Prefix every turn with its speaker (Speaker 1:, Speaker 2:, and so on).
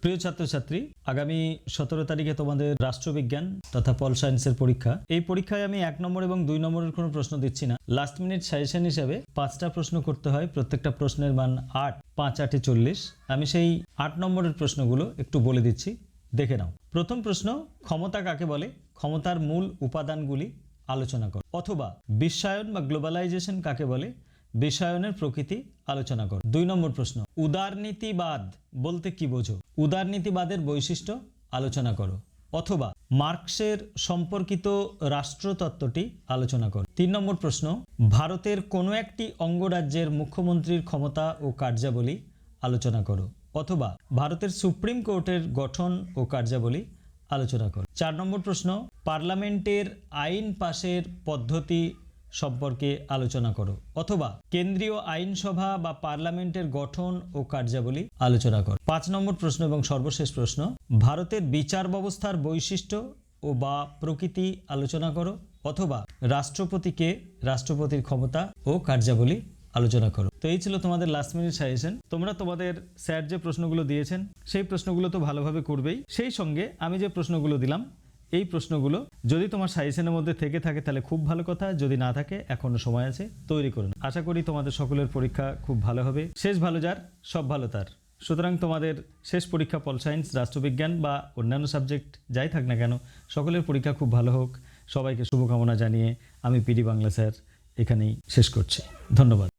Speaker 1: প্রিয় ছাত্রছাত্রী, আগামী সতেরো তারিখে তোমাদের রাষ্ট্রবিজ্ঞান তথা পল সায়েন্সের পরীক্ষা। এই পরীক্ষায় আমি এক নম্বর এবং দুই নম্বরের কোনো প্রশ্ন দিচ্ছি না। লাস্ট মিনিট সাজেশন হিসাবে পাঁচটা প্রশ্ন করতে হয়, প্রত্যেকটা প্রশ্নের মান আট, পাঁচ, আটে চল্লিশ। আমি সেই আট নম্বরের প্রশ্নগুলো একটু বলে দিচ্ছি। দেখে নাও। প্রথম প্রশ্ন, ক্ষমতা কাকে বলে? ক্ষমতার মূল উপাদানগুলি আলোচনা কর। অথবা বিশ্বায়ন বা গ্লোবালাইজেশন কাকে বলে? বিশ্বায়নের প্রকৃতি আলোচনা কর। দুই নম্বর প্রশ্ন, উদারনীতিবাদ বলতে কি বোঝো? উদারনীতিবাদের বৈশিষ্ট্য আলোচনা করো অথবা মার্কসের সম্পর্কিত রাষ্ট্রতত্ত্বটি আলোচনা করো। তিন নম্বর প্রশ্ন, ভারতের কোনো একটি অঙ্গরাজ্যের মুখ্যমন্ত্রীর ক্ষমতা ও কার্যাবলী আলোচনা করো অথবা ভারতের সুপ্রিম কোর্টের গঠন ও কার্যাবলী আলোচনা করো। চার নম্বর প্রশ্ন, পার্লামেন্টের আইন পাশের পদ্ধতি সম্পর্কে আলোচনা করো, অথবা কেন্দ্রীয় আইনসভা বা পার্লামেন্টের গঠন ও কার্যাবলী আলোচনা করো। পাঁচ নম্বর প্রশ্ন এবং সর্বশেষ প্রশ্ন, ভারতের বিচার ব্যবস্থার বৈশিষ্ট্য ও বা প্রকৃতি আলোচনা করো, অথবা রাষ্ট্রপতিকে রাষ্ট্রপতির ক্ষমতা ও কার্যাবলী আলোচনা করো। তো এই ছিল তোমাদের লাস্ট মিনিট সাজেশন তোমরা তোমাদের স্যার যে প্রশ্নগুলো দিয়েছেন, সেই প্রশ্নগুলো তো ভালোভাবে করবেই। সেই সঙ্গে আমি যে প্রশ্নগুলো দিলাম এই প্রশ্নগুলো যদি তোমার সাজেশনের মধ্যে থেকে থাকে, তাহলে খুব ভালো কথা। যদি না থাকে, এখনও সময় আছে, তৈরি করুন। আশা করি তোমাদের সকলের পরীক্ষা খুব ভালো হবে। শেষ ভালো যার, সব ভালো তার। সুতরাং তোমাদের শেষ পরীক্ষা পল সায়েন্স, রাষ্ট্রবিজ্ঞান বা অন্যান্য সাবজেক্ট যাই থাক না কেন, সকলের পরীক্ষা খুব ভালো হোক। সবাইকে শুভকামনা জানিয়ে আমি পিডি বাংলা স্যার এখানেই শেষ করছি। ধন্যবাদ।